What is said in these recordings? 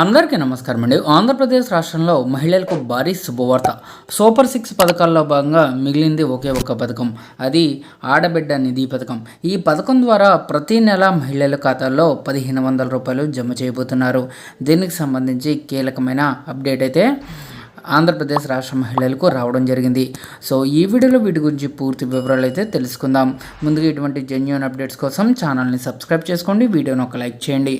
అందరికీ నమస్కారం అండి. ఆంధ్రప్రదేశ్ రాష్ట్రంలో మహిళలకు భారీ శుభవార్త. సూపర్ సిక్స్ పథకాల్లో భాగంగా మిగిలింది ఒకే ఒక పథకం. అది ఆడబిడ్డ నిధి పథకం. ఈ పథకం ద్వారా ప్రతి నెల మహిళల ఖాతాల్లో పదిహేను వందల రూపాయలు జమ చేయబోతున్నారు. దీనికి సంబంధించి కీలకమైన అప్డేట్ అయితే ఆంధ్రప్రదేశ్ రాష్ట్ర మహిళలకు రావడం జరిగింది. సో ఈ వీడియోలో వీటి గురించి పూర్తి వివరాలు అయితే తెలుసుకుందాం. ముందుగా ఇటువంటి జెన్యున్ అప్డేట్స్ కోసం ఛానల్ని సబ్స్క్రైబ్ చేసుకోండి. వీడియోని ఒక లైక్ చేయండి.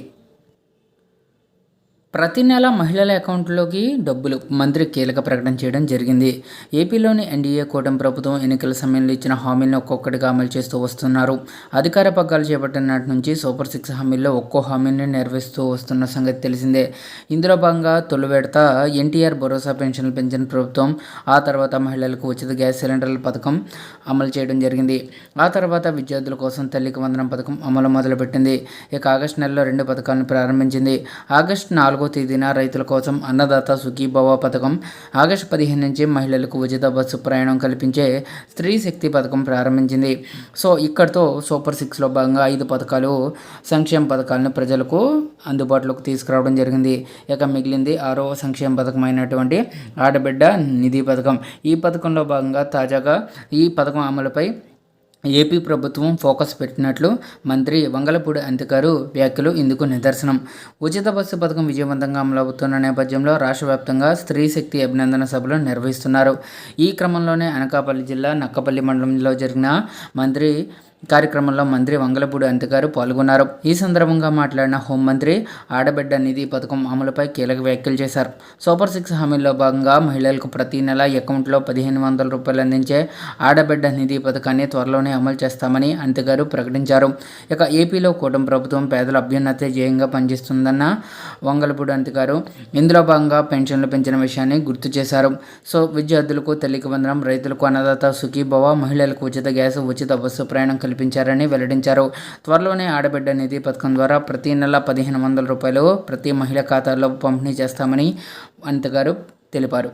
ప్రతి నెల మహిళల అకౌంట్లోకి డబ్బులు మంత్రి కీలక ప్రకటన చేయడం జరిగింది. ఏపీలోని ఎన్డీఏ కూటమి ప్రభుత్వం ఎన్నికల సమయంలో ఇచ్చిన హామీలను ఒక్కొక్కటిగా అమలు చేస్తూ వస్తున్నారు. అధికార పగ్గాలు చేపట్టిన నాటి నుంచి సూపర్ సిక్స్ హామీల్లో ఒక్కో హామీని నెరవేరుస్తూ వస్తున్న సంగతి తెలిసిందే. ఇందులో భాగంగా తొలివేడత ఎన్టీఆర్ భరోసా పెన్షన్లు పెంచిన ప్రభుత్వం ఆ తర్వాత మహిళలకు ఉచిత గ్యాస్ సిలిండర్ల పథకం అమలు చేయడం జరిగింది. ఆ తర్వాత విద్యార్థుల కోసం తల్లికి వందనం పథకం అమలు మొదలుపెట్టింది. ఇక ఆగస్టు నెలలో రెండు పథకాలను ప్రారంభించింది. ఆగస్టు నాలుగు తేదీన రైతుల కోసం అన్నదాత సుఖీభవ పథకం ఆగస్టు పదిహేను నుంచి మహిళలకు ఉచిత బస్సు ప్రయాణం కల్పించే స్త్రీ శక్తి పథకం ప్రారంభించింది. సో ఇక్కడితో సూపర్ సిక్స్లో భాగంగా ఐదు పథకాలు సంక్షేమ పథకాలను ప్రజలకు అందుబాటులోకి తీసుకురావడం జరిగింది. ఇక మిగిలింది ఆరో సంక్షేమ పథకం అయినటువంటి ఆడబిడ్డ నిధి పథకం. ఈ పథకంలో భాగంగా తాజాగా ఈ పథకం అమలుపై ఏపీ ప్రభుత్వం ఫోకస్ పెట్టినట్లు మంత్రి వంగలపూడి అంతికారు వ్యాఖ్యలు ఇందుకు నిదర్శనం. ఉచిత బస్సు పథకం విజయవంతంగా అమలవుతున్న నేపథ్యంలో రాష్ట్ర వ్యాప్తంగా స్త్రీ శక్తి అభినందన సభలు నిర్వహిస్తున్నారు. ఈ క్రమంలోనే అనకాపల్లి జిల్లా నక్కపల్లి మండలంలో జరిగిన మంత్రి కార్యక్రమంలో మంత్రి వంగలపూడి అంతగారు పాల్గొన్నారు. ఈ సందర్భంగా మాట్లాడిన హోంమంత్రి ఆడబిడ్డ నిధి పథకం అమలుపై కీలక వ్యాఖ్యలు చేశారు. సూపర్ సిక్స్ హామీల్లో భాగంగా మహిళలకు ప్రతి నెల అకౌంట్లో పదిహేను వందల రూపాయలు అందించే ఆడబిడ్డ నిధి పథకాన్ని త్వరలోనే అమలు చేస్తామని అంతగారు ప్రకటించారు. ఇక ఏపీలో కూటమి ప్రభుత్వం పేదల అభ్యున్నతే ధ్యేయంగా పనిచేస్తుందన్న వంగలపూడి అంతగారు ఇందులో భాగంగా పెన్షన్లు పెంచిన విషయాన్ని గుర్తు చేశారు. సో విద్యార్థులకు తల్లికి వందనం రైతులకు అన్నదాత సుఖీభవ మహిళలకు ఉచిత గ్యాస్ ఉచిత బస్సు ప్రయాణం కల్పించారని వెల్లడించారు. త్వరలోనే ఆడబిడ్డ నిధి పథకం ద్వారా ప్రతి నెల పదిహేను వందల రూపాయలు ప్రతి మహిళ ఖాతాల్లో పంపిణీ చేస్తామని అంతగారు తెలిపారు.